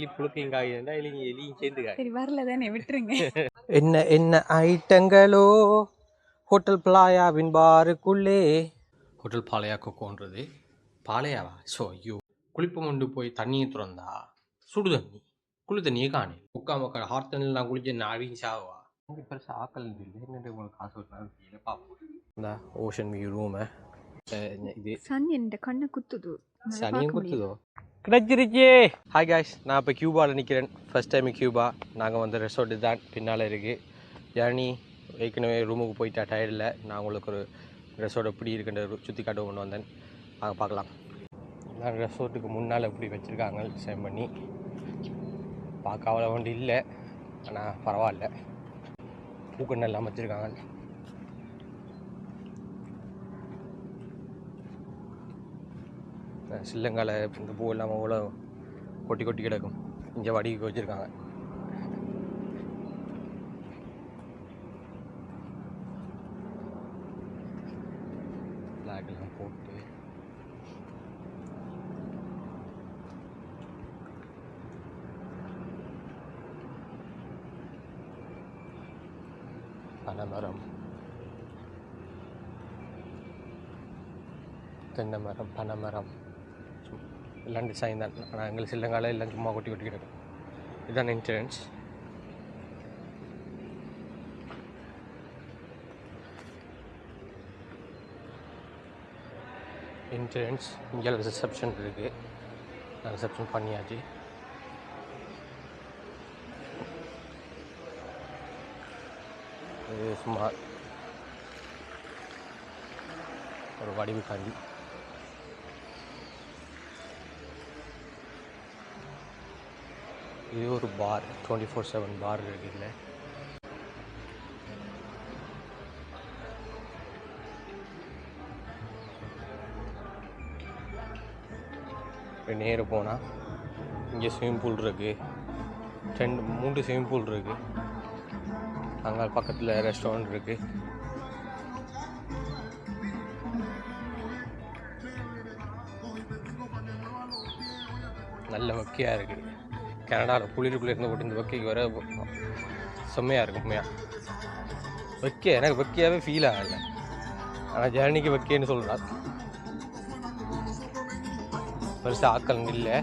எலி புழுக்கையும் காய்ந்தா எலி எலியும் சேர்ந்து காய் சரி வரல தானே விட்டுருங்க. என்ன என்ன ஐட்டங்களோ? ஹோட்டல் பிளாயாவின் பாருக்குள்ளே. ஹோட்டல் பாளையா கொக்கோன்றது. பாளையாவா ஸோ ஐயோ குளிப்பம் கொண்டு போய் தண்ணியை திறந்தா சுடு தண்ணி குளி தண்ணியை காணி முக்கா மக்கள் ஹார்ட் தண்ணியில் நான் குளிச்சு நான் அழுகி சாவா பெருசாக ஆக்கல் இல்லை. என்னட்டு உங்களுக்கு காசு கீழே பார்ப்போம் இந்த ஓஷன் வியூ ரூமை இது சன் என் கண்ணை குத்துது. சனியும். குத்துதோ? கிடைச்சிருச்சே. ஹாய் காய்ஸ் நான் இப்போ கியூபாவில் நிற்கிறேன் ஃபர்ஸ்ட் டைம் கியூபா நாங்கள் வந்து ரெசார்ட்டு தான் பின்னால் இருக்குது ஜேர்னி ஏற்கனவே ரூமுக்கு போயிட்டா டயர்டில் நான் உங்களுக்கு ஒரு ரெசார்ட் எப்படி இருக்குன்ற சுற்றி காட்ட கொண்டு வந்தேன். அதை பார்க்கலாம். நான் ரெசார்ட்டுக்கு முன்னால் எப்படி வச்சுருக்காங்க சேம் பண்ணி. பார்க்க அவ்வளோ வண்டி இல்லை. ஆனால் பரவாயில்ல. பூக்கண்ணு எல்லாம் வச்சுருக்காங்க. சில்லங்கால இந்த பூ எல்லாம் அவ்வளோ கொட்டி கொட்டி கிடக்கும். இங்கே வடிக்கு வச்சுருக்காங்க. ஃப்ளாக் போட்டு. பனைமரம் தென்னை மரம் பனைமரம். எல்லாம் டிசைன் தான் ஆனால் எங்களுக்கு சில்லங்கால எல்லாம் சும்மா கொட்டி கொட்டி கிடக்கும். இதுதான் இன்சூரன்ஸ் இன்சூரன்ஸ் இங்கே ரிசப்ஷன் இருக்குது நான் ரிசப்ஷன் பண்ணியாச்சு. இது சும்மா ஒரு வடிவு காண்டி இது ஒரு bar twenty four seven bar இருக்குல்ல இப்போ நேரு போனால் இங்கே ஸ்விம்மிங் பூல் இருக்குது ரெண்டு மூன்று ஸ்விம்மிங் பூல் இருக்குது அங்கே பக்கத்தில் ரெஸ்டாரண்ட் இருக்குது நல்ல வக்கையாக இருக்குது கனடாவில் குளிருக்குள்ளே இருந்து போட்டு இந்த வெக்கைக்கு வர செம்மையாக இருக்கும் உண்மையாக வெக்கை எனக்கு வெக்கையாகவே ஃபீல் ஆகலை. ஆனால் ஜேர்னிக்கு வெக்கைன்னு சொல்கிறார் பெருசாக ஆக்கள் இல்லை.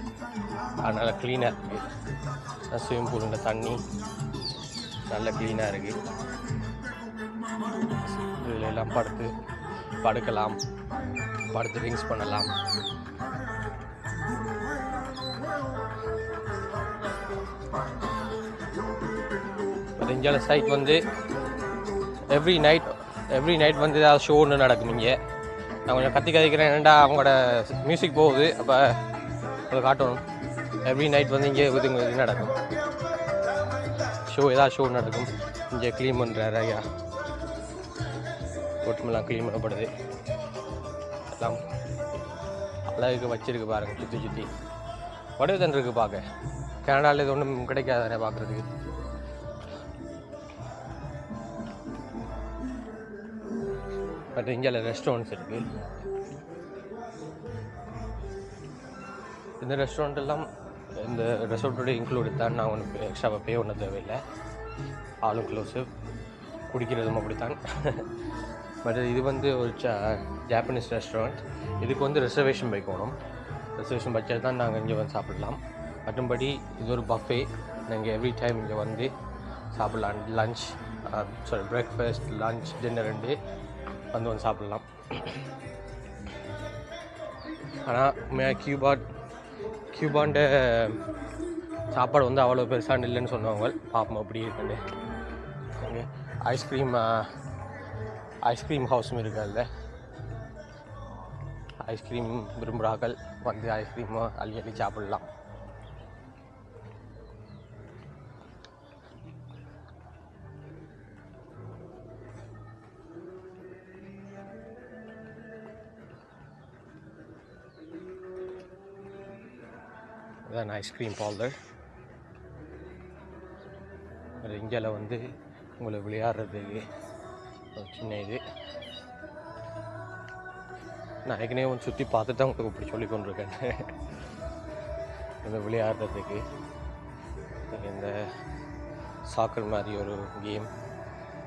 அதனால் க்ளீனாக இருக்குது ஸ்விம்மிங் பூலில் தண்ணி. நல்ல க்ளீனாக இருக்குது இதில் எல்லாம் படுத்து படுக்கலாம். படுத்து ட்ரிங்க்ஸ் பண்ணலாம். ரிஞ்சால சைட் வந்து எவ்ரி நைட் எவ்ரி நைட் வந்து ஏதாவது ஷோ ஒன்று நடக்கும் இங்கே. நான் கொஞ்சம் கத்தி கதைக்கிறேன் ஏன்டா அவங்களோட மியூசிக் போகுது? அப்போ அதை காட்டணும். எவ்ரி நைட் வந்து இங்கே இது இது நடக்கும். ஷோ ஏதாவது ஷோ நடக்கும். இங்கே க்ளீன் பண்ணுறாரு ஐயா. ஒட்டுமெல்லாம் க்ளீன் பண்ணப்படுது. எல்லாம் அழகுக்கு வச்சிருக்கு பாருங்கள் சுற்றி சுற்றி வடிவதன் தண்டிருக்கு பார்க்க கனடாவில் இது ஒன்றும் கிடைக்காதானே பார்க்குறதுக்கு பட் இங்கே ரெஸ்டாரண்ட்ஸ் இருக்குது இந்த ரெஸ்டாரண்ட் எல்லாம் இந்த ரெசார்ட்டோட இன்க்ளூட் தான். நான் ஒன்று எக்ஸ்ட்ராவாக பே ஒன்றும் தேவையில்லை. ஆல் இன்க்ளூசிவ் குடிக்கிறதும் அப்படித்தான். பட் இது வந்து ஒரு ச ஜாப்பனீஸ் ரெஸ்டாரண்ட் இதுக்கு வந்து ரிசர்வேஷன் வைக்கணும் ரிசர்வேஷன் வச்சா தான் நாங்கள் இங்கே வந்து சாப்பிடலாம். மற்றும்படி இது ஒரு பஃபே நாங்கள் எவ்ரி டைம் இங்கே வந்து சாப்பிட்லாம். Lunch sorry breakfast lunch dinner ரெண்டு. வந்து வந்து சாப்பிட்லாம். ஆனால் உண்மையாக கியூபாட் கியூபாண்ட சாப்பாடு வந்து அவ்வளோ பெருசாக இல்லைன்னு சொன்னவங்க பார்ப்போம் அப்படி இருக்குன்னு. அங்கே ஐஸ்கிரீம் ஐஸ்கிரீம் ஹவுஸும் இருக்கு அதில் ஐஸ்கிரீம் விரும்புகிறார்கள் வந்து ஐஸ்கிரீம் அள்ளி அள்ளி சாப்பிடலாம். அதான் ஐஸ்கிரீம் பார்லர் இந்தியாவில் வந்து உங்களை விளையாடுறதுக்கு ஒரு சின்ன இது. நான் ஏற்கனவே வந்து சுற்றி பார்த்துட்டு தான் உங்களுக்கு இப்படி சொல்லி கொண்டிருக்கேன். இந்த விளையாடுறதுக்கு. இந்த சாக்கர் மாதிரி ஒரு கேம்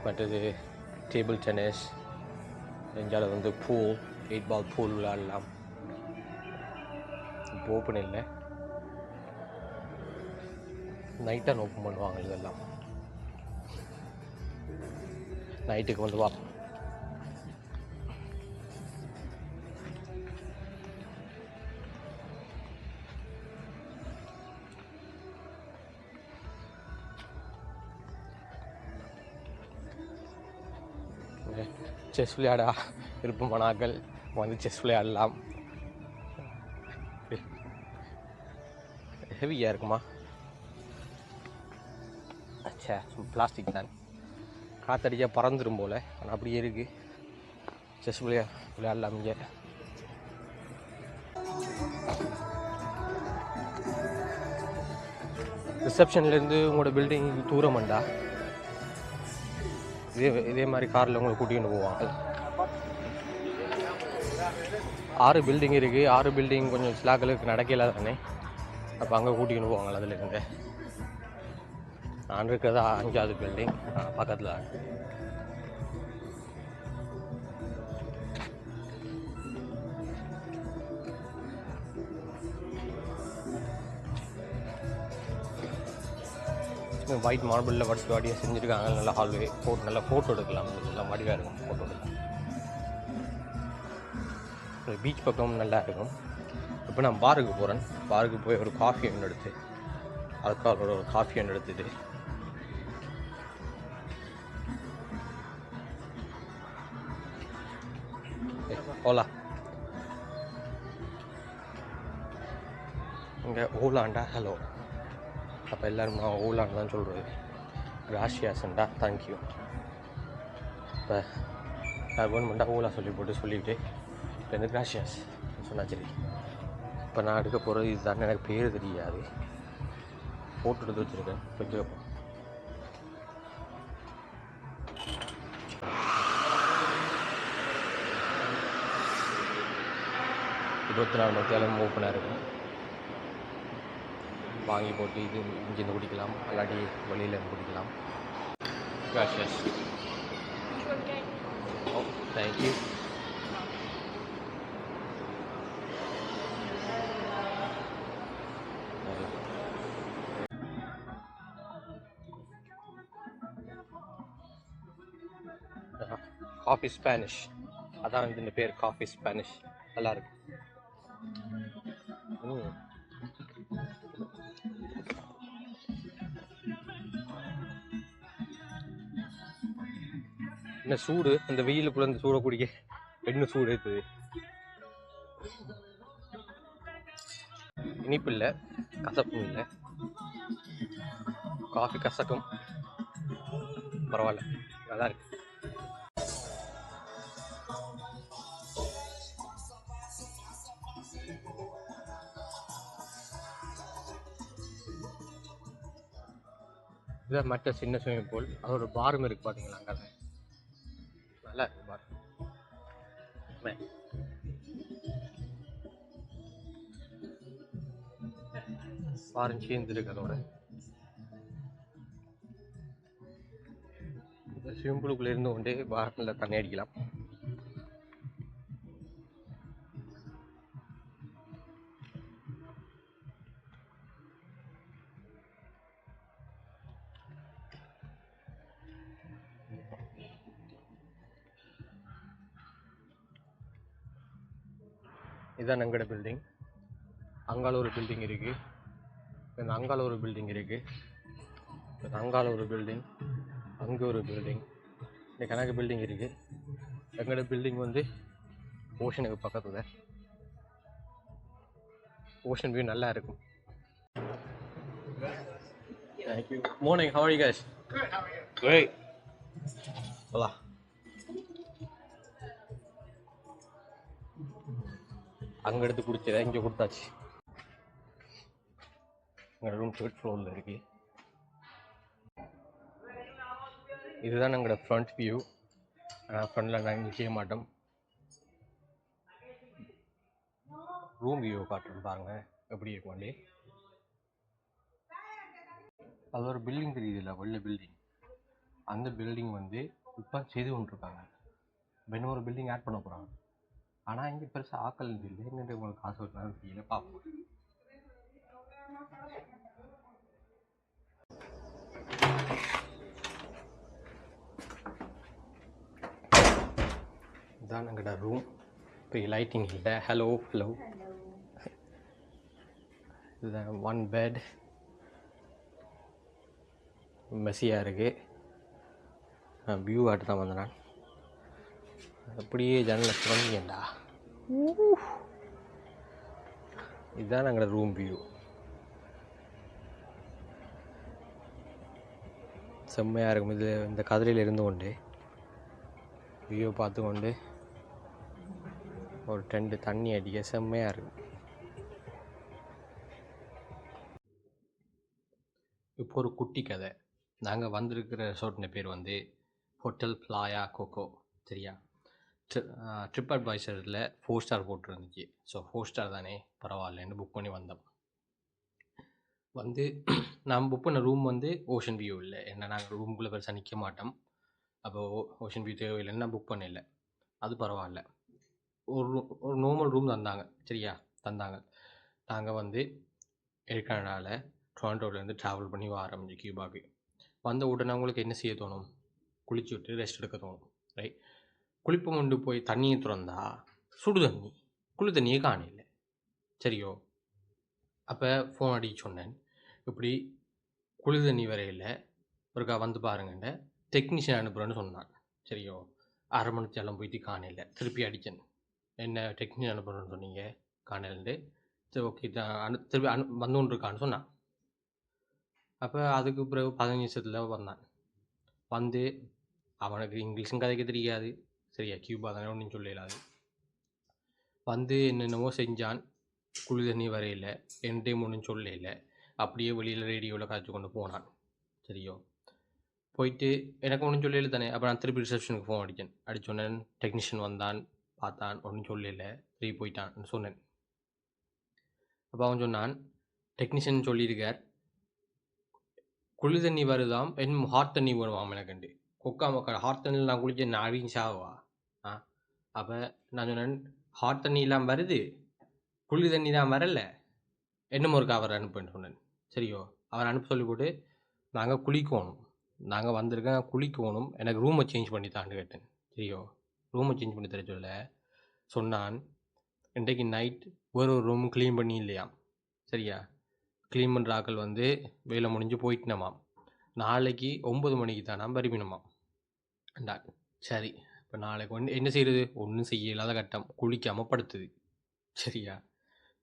மற்றது டேபிள் டென்னிஸ் எஞ்சால வந்து பூல் எயிட் பால் பூல் விளையாடலாம். இப்போ ஓப்பன் இல்லை. நைட்டாக ஓப்பன் பண்ணுவாங்க இதெல்லாம். நைட்டுக்கு வந்து வா. செஸ் விளையாட. விருப்பமானாக்கள் வந்து செஸ் விளையாடலாம். ஹெவியாக இருக்குமா? சே பிளாஸ்டிக் தான். காத்தடிச்சா பறந்துடும் போல். ஆனால் அப்படியே இருக்குது செஸ் விளையா விளையாடலாம் இங்கே ரிசப்ஷன்லேருந்து உங்களோட பில்டிங் தூரம் வண்டா இதே இதே மாதிரி காரில் உங்களை கூட்டிகிட்டு போவாங்க. ஆறு பில்டிங் இருக்குது ஆறு பில்டிங் கொஞ்சம் ஸ்லாக்களுக்கு நடக்கல தானே. அப்போ அங்கே கூட்டிகிட்டு போவாங்க அதில் இருந்து. நான் இருக்கிறது அஞ்சாவது பில்டிங் பக்கத்தில். ஒயிட் மார்பிளில் வடிச்சு வாடியாக செஞ்சுருக்காங்க. நல்லா ஹால்வே ஃபோட்டோ நல்லா ஃபோட்டோ எடுக்கலாம். நல்லா வடிவாக இருக்கும் ஃபோட்டோ எடுக்கலாம் பீச் பக்கம் நல்லா இருக்கும். இப்போ நான் பாருக்கு போகிறேன் பாருக்கு போய் ஒரு காஃபி ஒன்று எடுத்து அதுக்காக ஒரு காஃபி ஒன்று எடுத்துட்டு ஓலா இங்கே ஓலாண்டா ஹலோ அப்போ எல்லோரும் நான் ஓலான்னு தான் சொல்கிறது கிராஷியாஸ்ண்டா தேங்க்யூ இப்போ கவர்மெண்ட்டாக ஓலா சொல்லி போட்டு சொல்லிவிட்டு இப்போ இந்த கிராஷியாஸ் சொன்னா சரி. இப்போ நான் எடுக்க போகிறது இதுதான் எனக்கு பேர் தெரியாது. ஃபோட்டோ எடுத்து வச்சுருக்கேன். இப்போ இருபத்தி நாலு மணி நேரம் ஓப்பனாக இருக்கும். வாங்கி போட்டு இது இங்கேருந்து குடிக்கலாம். இல்லாட்டி வெளியில் இருந்து குடிக்கலாம். கிராஷியஸ் ஓ தேங்க்யூ காஃபி ஸ்பானிஷ் அதான் இந்த பேர் காஃபி ஸ்பானிஷ் நல்லா என்ன சூடு? இந்த வெயிலுக்குள்ள இந்த சூடை குடிக்க என்ன சூடு இருக்குது இனிப்பு இல்லை கசப்பும் இல்லை. காஃபி கசக்கும். பரவாயில்ல நல்லா இருக்கு. இதான் மற்ற சின்ன ஸ்விம்மிங் பூல் அதோட பாரும் இருக்கு பார்த்தீங்களா அங்கே? ஆரஞ்சு சேர்ந்து அதோட ஸ்விம்மிங் பூலுக்குள்ள இருந்து கொண்டே பாரத்தில் தண்ணி அடிக்கலாம். இதுதான் எங்களோட பில்டிங் அங்கால ஒரு பில்டிங் இருக்குது இந்த அங்கால ஒரு பில்டிங் இருக்குது அங்கால ஒரு பில்டிங் அங்கே ஒரு பில்டிங் இந்த கணக்கு பில்டிங் இருக்குது எங்களோட பில்டிங் வந்து ஓஷனுக்கு பக்கத்தில். ஓஷன் வியூ நல்லா இருக்கும். You guys Good, how are you? Great. Hola. அங்கே எடுத்து குடிச்சதை இங்கே கொடுத்தாச்சு. எங்கள் ரூம் தேர்ட் ஃப்ளோரில் இருக்கு. இதுதான் எங்களோட ஃப்ரண்ட் வியூ ஆனால் ஃப்ரண்டில் நாங்கள் செய்ய மாட்டோம். ரூம் வியூ காட்டுறோம் பாருங்கள் எப்படி இருக்கும் வண்டி அது ஒரு பில்டிங் தெரியுது இல்லை? வெள்ளை பில்டிங் அந்த பில்டிங் வந்து இப்போ செய்து கொண்டிருக்காங்க. இப்போ இன்னும் ஒரு பில்டிங் ஆட் பண்ண போகிறாங்க ஆனால் இங்கே பெருசாக ஆக்கல் இல்லை. என்னென்ன உங்களுக்கு காசு வருதான்னு தெரியல. பார்ப்போம் இதுதான் எங்களோட ரூம் இப்போ லைட்டிங் இல்லை. ஹலோ ஹலோ இதுதான் ஒன் பெட் மெஸ்ஸியாக இருக்குது நான் வியூ ஆட்டு தான் வந்தேன். நான் அப்படியே ஜன்னலை திறந்தீங்கடா. இதுதான் எங்களோட ரூம் வியூ செம்மையாக இருக்கும். இது இந்த கதிரையில் இருந்து கொண்டு வியூ பார்த்து கொண்டு. ஒரு ரெண்டு தண்ணி அடிக்க செம்மையாக இருக்கும் இப்போ ஒரு குட்டி கதை. நாங்கள் வந்திருக்கிற ரெசார்ட்ன பேர் வந்து ஹோட்டல் ஃப்ளாயா கோகோ சரியா? ட்ரிப் அட்வைசரில் ஃபோர் ஸ்டார் போட்டிருந்துச்சு. ஸோ ஃபோர் ஸ்டார் தானே பரவாயில்லன்னு புக் பண்ணி வந்தோம். வந்து நான் புக் பண்ண ரூம் வந்து ஓஷன் வியூ இல்லை. ஏன்னா நாங்கள் ரூம்குள்ளே பெருசாக நிற்க மாட்டோம். அப்போ ஓஷன் வியூ தேவையில்லைன்னு நான் புக் பண்ணலை. அது பரவாயில்ல. ஒரு ஒரு நார்மல் ரூம் தந்தாங்க. சரியா? தந்தாங்க. நாங்கள் வந்து ஏற்கனடாவில் டொரண்டோலேருந்து ட்ராவல் பண்ணி வர ஆரம்பிச்சு கியூபாக்கு வந்த உடனே உங்களுக்கு என்ன செய்ய தோணும்? குளிச்சு விட்டு ரெஸ்ட் எடுக்க தோணும். ரைட் குளிப்பம் கொண்டு போய் தண்ணியை திறந்தா சுடு தண்ணி குளி தண்ணியே காணல. சரியோ? அப்போ ஃபோன் அடிக்க சொன்னேன். இப்படி குளி தண்ணி வரையில் ஒருக்கா வந்து பாருங்கண்ட டெக்னீஷியன் அனுப்புகிறேன்னு சொன்னான் சரியோ? அரை மணி நேரம் போயிட்டு காணல. திருப்பி அடிச்சேன். என்ன டெக்னீஷியன் அனுப்பணும்னு சொன்னீங்க காணலன்ட்டு சரி ஓகே தான் அனு திருப்பி அனு வந்துன்னு இருக்கான்னு சொன்னான். அப்போ அதுக்கு பிறகு பதினஞ்சு நிமிஷத்தில் வந்தான். வந்து அவனுக்கு இங்கிலீஷும் கதைக்க தெரியாது. சரியா கியூபா தானே ஒன்றும் சொல்லலாது வந்து என்னென்னமோ செஞ்சான். குழி தண்ணி வரையில என்டையும் ஒன்றும் சொல்லல. அப்படியே வெளியில் ரேடியோவில் காய்ச்சி கொண்டு போனான். சரியோ? போயிட்டு எனக்கு ஒன்றும் சொல்லல தானே. அப்போ நான் திருப்பி ரிசப்ஷனுக்கு ஃபோன் அடித்தேன். அடித்தோன்னே டெக்னீஷியன் வந்தான். பார்த்தான் ஒன்றும் சொல்லல. ஃப்ரீ போயிட்டான் சொன்னேன். அப்போ அவன் சொன்னான் டெக்னீஷியன் சொல்லியிருக்கார். குளி தண்ணி வருதாம் என் ஹாட் தண்ணி வருவாம் எனக்குண்டு. கொக்கா மக்கள் ஹாட் தண்ணியில் நான் குளிச்ச நான் அடிங்க சாவா? ஆ? அப்போ நான் சொன்னேன் ஹாட் தண்ணி வருது? குளி தண்ணி தான் வரல. என்னமோ இருக்கா அவர் அனுப்புன்னு சொன்னேன். சரியோ? அவர் அனுப்ப சொல்லி போட்டு நாங்கள் குளிக்கணும். நாங்கள் வந்திருக்கேன் குளிக்கணும். எனக்கு ரூமை சேஞ்ச் பண்ணி தான்னு கேட்டேன். சரியோ? ரூமை சேஞ்ச் பண்ணி தர சொல்ல சொன்னான். இன்றைக்கு நைட் ஒரு ஒரு ரூம் க்ளீன் பண்ணி இல்லையாம். சரியா? க்ளீன் பண்ணுற ஆக்கள் வந்து வேலை முடிஞ்சு போயிட்டுனமாம். நாளைக்கு ஒம்பது மணிக்கு தான் பரிமினமாம் சரி. இப்போ நாளைக்கு ஒன்று என்ன செய்கிறது ஒன்றும் செய்ய இல்லாத கட்டம். குளிக்காமல் படுத்துது. சரியா?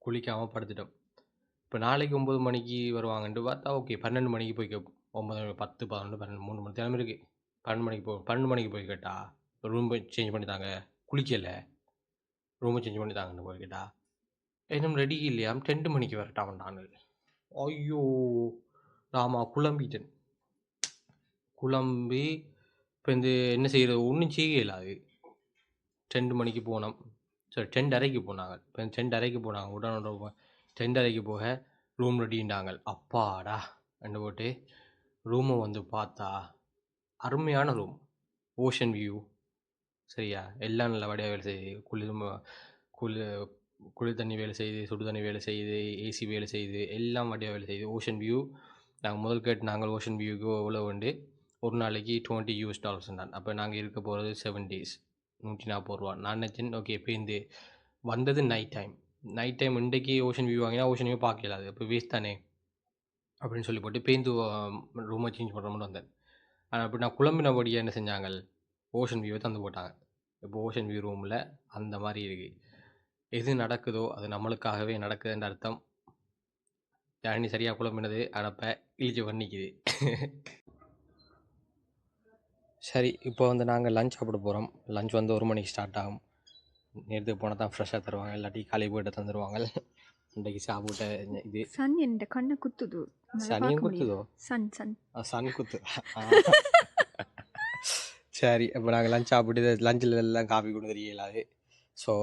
குளிக்காமல் படுத்துட்டோம். இப்போ நாளைக்கு ஒம்பது மணிக்கு வருவாங்கன்ட்டு பார்த்தா ஓகே பன்னெண்டு மணிக்கு போய் கேட்போம். ஒம்பது பத்து பதினொன்று பன்னெண்டு மூணு மணி தினமும் இருக்குது பன்னெண்டு மணிக்கு போ பன்னெண்டு மணிக்கு போய் கேட்டா ரூம் சேஞ்ச் பண்ணி தாங்க குளிக்கலை. ரூமை சேஞ்ச் பண்ணி தாங்கன்னு போய் கேட்டா. இன்னும் ரெடி இல்லையாம் டென்ட் மணிக்கு வரட்டாம் நான். ஐயோ! ராமா குழம்பிட்டேன். குழம்பி இப்போ இந்த என்ன செய்கிறது ஒன்றும் செய்யல அது டென்ட் மணிக்கு போனோம். சரி டென்ட் அறைக்கு போனாங்க. இப்போ டென்ட் அறைக்கு போனாங்க. உடனே டென்ட் அறைக்கு போக ரூம் ரெடின்றாங்க அப்பாடா! ரெண்டு போட்டு ரூமை வந்து பார்த்தா அருமையான ரூம் ஓஷன் வியூ சரியா? எல்லாம் நல்லபடியாக வேலை செய்யுது குளிர் குளிர் குளிர் தண்ணி வேலை செய்யுது சுடு தண்ணி வேலை செய்யுது ஏசி வேலை செய்யுது எல்லாம் வடியாக வேலை செய்யுது ஓஷன் வியூ நாங்கள் முதல் கேட்டு நாங்கள் ஓஷன் வியூக்கு எவ்வளோ உண்டு? ஒரு நாளைக்கு டுவெண்ட்டி யூஎஸ் டாலர்ஸ் தான். அப்போ நாங்கள் இருக்க போகிறது செவன் டேஸ் நூற்றி நாற்பது ரூபா. நான் நினச்சேன் ஓகே இப்போ இந்த வந்தது நைட் டைம் நைட் டைம் இன்றைக்கி ஓஷன் வியூ வாங்கினா ஓஷன் வியூ பார்க்கல அது. இப்போ வேஸ்ட் தானே? அப்படின்னு சொல்லி போட்டு பேந்து ரூமை சேஞ்ச் மட்டும் வந்தேன். ஆனால் அப்படி நான் குழம்பினபடியாக என்ன செஞ்சாங்க? ஓஷன் வியூவை தந்து போட்டாங்க. இப்போ ஓஷன் வியூ ரூமில் அந்த மாதிரி இருக்குது எது நடக்குதோ அது நம்மளுக்காகவே நடக்குதுன்ற அர்த்தம். யாழினி சரியாக குழம்பினது அனப்ப இழிச்சு பண்ணிக்குது சரி இப்போ வந்து நாங்கள் லஞ்ச் சாப்பிட போகிறோம் லஞ்ச் வந்து ஒரு மணிக்கு ஸ்டார்ட் ஆகும். நேரத்துக்கு போனால் தான் ஃப்ரெஷ்ஷாக தருவாங்க. இல்லாட்டி காலை போய்ட்டு தந்துடுவாங்க இன்றைக்கு சாப்பிட்ட இது. சன் என் கண்ணை குத்துது. சனியும். குத்துதோ? Sun Sun. சன் குத்து. சரி இப்போ நாங்கள் லஞ்ச் சாப்பிட்டு லஞ்சில் எல்லாம் காஃபி கொண்டு தெரியலாது ஸோ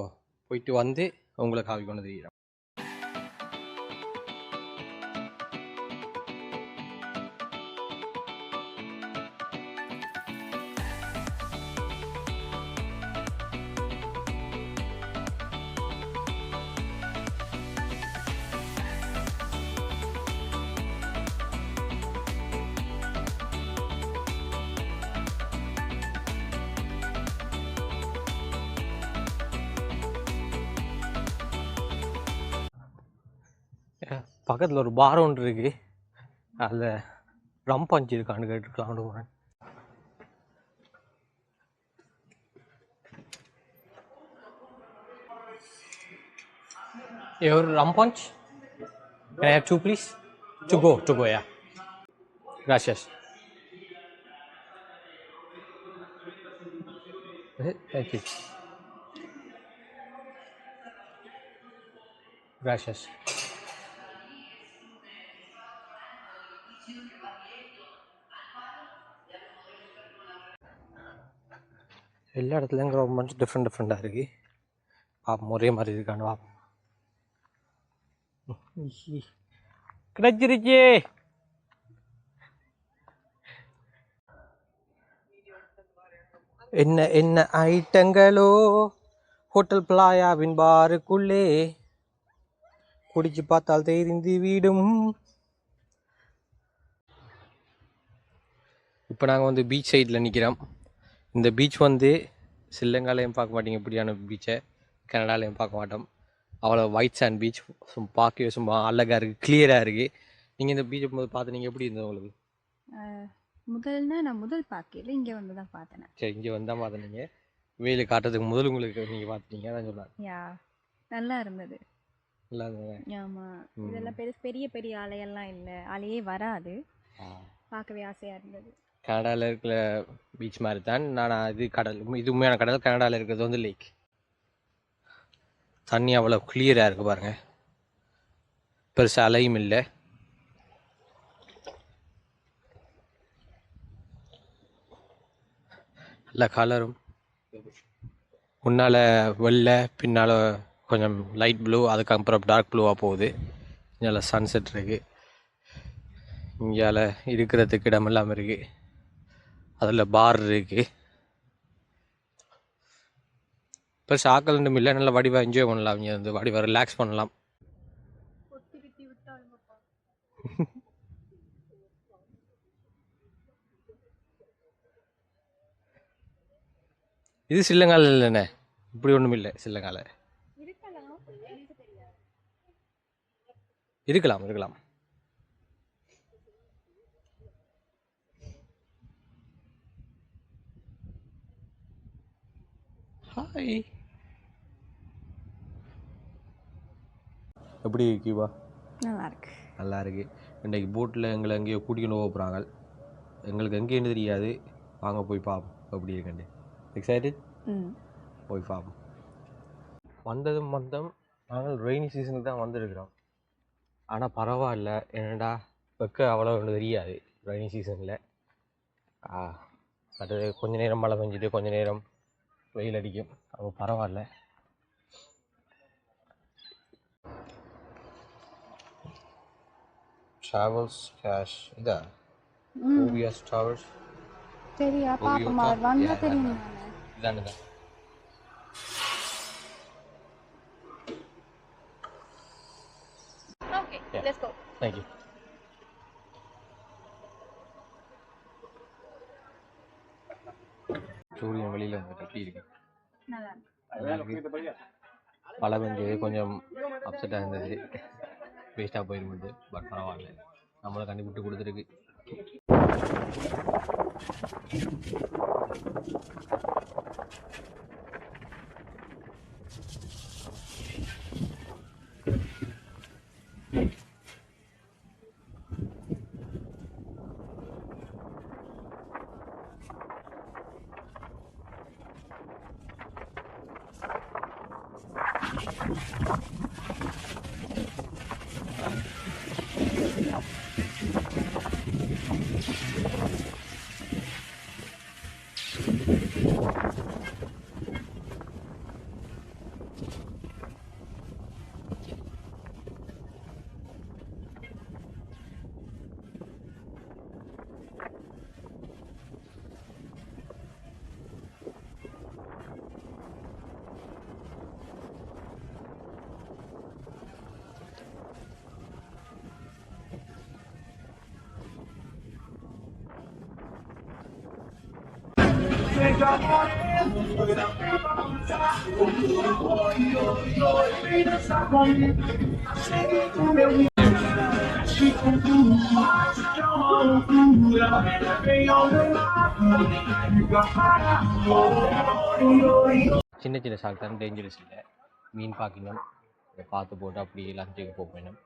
போயிட்டு வந்து உங்களை காஃபி கொண்டு தெரியலாம் பக்கத்தில் ஒரு பார் ஒன்று இருக்கு அதில் ரம் பஞ்சு இருக்கான்னு கேட்டுருக்கலாம்னு போகிறேன் Your rum punch? Can I have two, please? To go, to go, yeah. Gracias. Is it? Thank you. Gracias. எல்லா இடத்துலையும் ரொம்ப டிஃப்ரெண்ட் டிஃப்ரெண்ட்டாக இருக்குது பார்ப்போம் ஒரே மாதிரி இருக்கான்னு பார்ப்போம் கிடைச்சிருச்சு. என்ன என்ன ஐட்டங்களோ? ஹோட்டல் பிளாயாவின் பாருக்குள்ளே. குடிச்சு பார்த்தால் தெரிந்து வீடும். இப்போ நாங்கள் வந்து பீச் சைடில் நிற்கிறோம் இந்த பீச் வந்து ஸ்ரீலங்காலையும் பார்க்க மாட்டீங்க. இப்படியான பீச்சை கனடாலையும் பார்க்க மாட்டோம். அவ்வளோ ஒயிட் சாண்ட் பீச் சும்மா பார்க்கவே சும்மா அழகாக இருக்குது கிளியராக இருக்குது நீங்கள் இந்த பீச்சை போது பார்த்து நீங்கள் எப்படி இருந்தது உங்களுக்கு? முதல்னா நான் முதல் பார்க்கல இங்கே வந்து தான் பார்த்தேன். சரி இங்கே வந்தால் பார்த்துனீங்க வெயில் காட்டுறதுக்கு முதல் உங்களுக்கு நீங்கள் பார்த்துட்டீங்க அதான் சொன்னாங்க யா நல்லா இருந்தது. நல்லா இருந்தது? ஆமாம். இதெல்லாம் பெரிய பெரிய பெரிய அலையெல்லாம் இல்லை. அலையே வராது. பார்க்கவே ஆசையாக இருந்தது. கனடாவில் இருக்கிற பீச் மாதிரி தான் நான் இது கடல் இது உண்மையான கடல். கனடாவில் இருக்கிறது வந்து லேக் தண்ணி அவ்வளோ கிளியராக இருக்குது பாருங்கள் பெருசு அலையும் இல்லை. நல்ல கலரும் முன்னால் வெள்ளை பின்னால் கொஞ்சம் லைட் ப்ளூ அதுக்கப்புறம் டார்க் ப்ளூவாக போகுது. இங்கே சன்செட் இருக்குது இங்கால இருக்கிறதுக்கு இடமெல்லாம் இருக்குது அதில் பார் இருக்குது இப்போ சாக்கல் ரெண்டும் இல்லை நல்லா வடிவாக என்ஜாய் பண்ணலாம். இங்கே வந்து வடிவாக ரிலாக்ஸ் பண்ணலாம். இது சில்லங்கால இல்லைண்ணே. இப்படி ஒன்றும் இல்லை சில்லங்கால. இருக்கலாம் இருக்கலாம். ஹாய் எப்படி இருக்கீவா நல்லா இருக்கு நல்லா இருக்கு இன்றைக்கு போட்டில் எங்களை எங்கேயோ கூட்டிகிட்டு போக போகிறாங்க எங்களுக்கு எங்கேன்னு தெரியாது. வாங்க போய் பார்ப்போம் எப்படி இருக்குண்டு எக்ஸைட்டட் போய் பார்ப்போம் வந்ததும் வந்தோம் நாங்கள் ரெய்னி சீசனுக்கு தான் வந்திருக்கிறோம். ஆனால் பரவாயில்ல. என்னடா வெக்க அவ்வளோ ஒன்று தெரியாது. ரெய்னி சீசனில் அது கொஞ்ச நேரம் மழை பெஞ்சிட்டு கொஞ்ச நேரம் வெயில் அடிக்கும். அப்போ பரவாயில்ல. ட்ராவல்ஸ் கேஷ் இதா? ஓவியாஸ் ட்ராவல்ஸ் சரியா பார்ப்போமா, வந்தா தெரியும் இதானே தான். லெட்ஸ் கோ சூரியன் வெளியில் வந்து கட்டி இருக்கு? மழை பெஞ்சது கொஞ்சம் அப்செட்டாக இருந்தது. வேஸ்ட்டாக போயிருந்தது பட் பரவாயில்ல. நம்மளை கண்டி கொடுத்துருக்கு. சின்ன சின்ன சாக்கு தான் டேஞ்சரஸ் இல்லை. மீன் பார்க்கணும் இதை பார்த்து போட்டு அப்படியே லஞ்சுக்கு போக வேணும்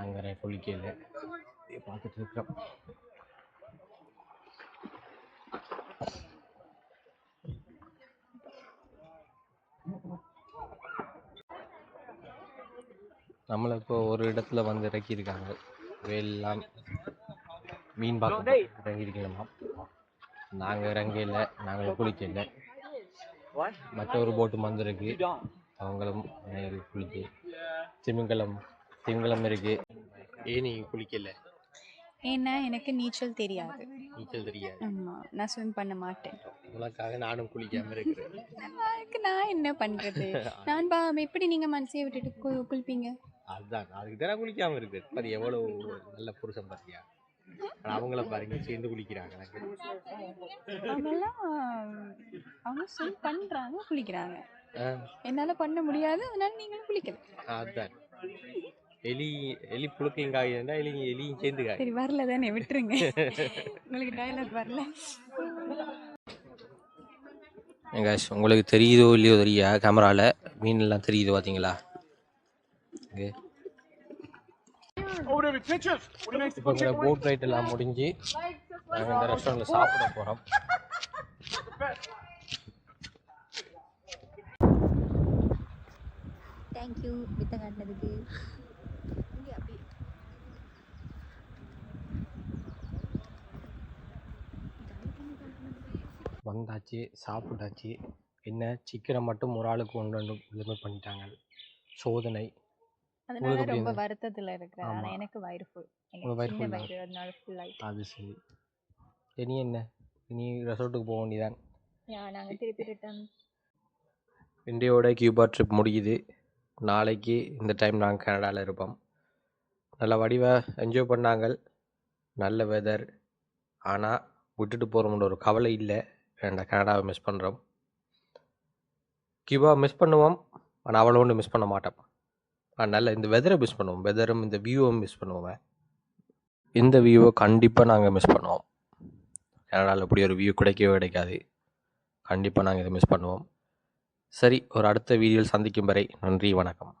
அங்கே குளிக்கல பார்த்துட்டு இருக்கிறோம். நம்மளை இப்போ ஒரு இடத்துல வந்து இறக்கியிருக்காங்க. வேலாம் மீன் பார்க்க இறங்கியிருக்கலாமா நாங்கள் இறங்கல நாங்கள் குளிக்கல மற்ற ஒரு போட்டு வந்திருக்கு. அவங்களும் குளிக்க. திமிங்கலம் திமிங்கலம் இருக்கு. ஏன் நீங்கள் குளிக்கல ஏன்னா எனக்கு நீச்சல் தெரியாது. நீச்சல் தெரியாது. ஆமாம் நான் ஸ்விம் பண்ண மாட்டேன். உனக்காக நானும் குளிக்காம இருக்கிறேன். அதுக்கு நான் என்ன பண்ணுறது நான் பா எப்படி நீங்கள் மனசையை விட்டுட்டு கு குளிப்பீங்க? அதுதான் அதுக்கு தான் குளிக்காம இருக்கு. அது எவ்வளோ நல்ல புருஷன் பார்த்தியா ஆனா அவங்கள பாருங்க சேர்ந்து குளிக்கிறாங்க எனக்கு. அவங்கெல்லாம் அவங்க ஸ்விம் பண்ணுறாங்க குளிக்கிறாங்க. ஆ, என்னால் பண்ண முடியாது அதனால நீங்களும் குளிக்கல. அதுதான் எலி எலி புழுக்கையும் காயுதுன்னா எலி எலியும் சேர்ந்து காய். சரி வரல தானே விட்டுருங்க. உங்களுக்கு டயலாக் வரல. Guys உங்களுக்கு தெரியுதோ இல்லையோ தெரியா கேமராவில் மீன் எல்லாம் தெரியுது பார்த்தீங்களா இப்போ இந்த போட் ரைட் எல்லாம் முடிஞ்சு நாங்கள் இந்த ரெஸ்டாரண்ட்டில் சாப்பிட போகிறோம் தேங்க்யூ வித்த காட்டினதுக்கு வந்தாச்சு சாப்பிட்டாச்சு. என்ன? சிக்கனை மட்டும் ஒரு ஆளுக்கு ஒன்று ரெண்டு லிமிட் பண்ணிட்டாங்க. சோதனை. அதனால உங்களுக்கு ரொம்ப? வருத்தத்தில் இருக்கிறேன் ஆமா. எனக்கு வயிறு ஃபுல் உங்களுக்கு வயிறு சின்ன full-ஆ? வயிறு அதனால ஃபுல் ஆயிட்டு. அது சரி. இனி என்ன? இனி ரெசார்ட்டுக்கு போக வேண்டியதான் நாங்கள் திருப்பி ரிட்டர்ன் இந்தியாவோட கியூபா ட்ரிப் முடியுது. நாளைக்கு இந்த டைம் நாங்கள் கனடாவில் இருப்போம். நல்ல வடிவாக என்ஜாய் பண்ணாங்க. நல்ல வெதர் ஆனால் விட்டுட்டு போகிறோம்னு ஒரு கவலை இல்லை. ஏன்டா கனடாவை மிஸ் பண்ணுறோம் கியூபா மிஸ் பண்ணுவோம். ஆனால் அவ்வளோ ஒன்று மிஸ் பண்ண மாட்டோம். ஆனால் நல்ல இந்த வெதரை மிஸ் பண்ணுவோம். வெதரும் இந்த வியூவும் மிஸ் பண்ணுவோம். இந்த வியூவை கண்டிப்பாக நாங்கள் மிஸ் பண்ணுவோம். கனடாவில் இப்படி ஒரு வியூ கிடைக்கவே கிடைக்காது. கண்டிப்பாக நாங்கள் இதை மிஸ் பண்ணுவோம். சரி ஒரு அடுத்த வீடியோவில் சந்திக்கும் வரை நன்றி வணக்கம்.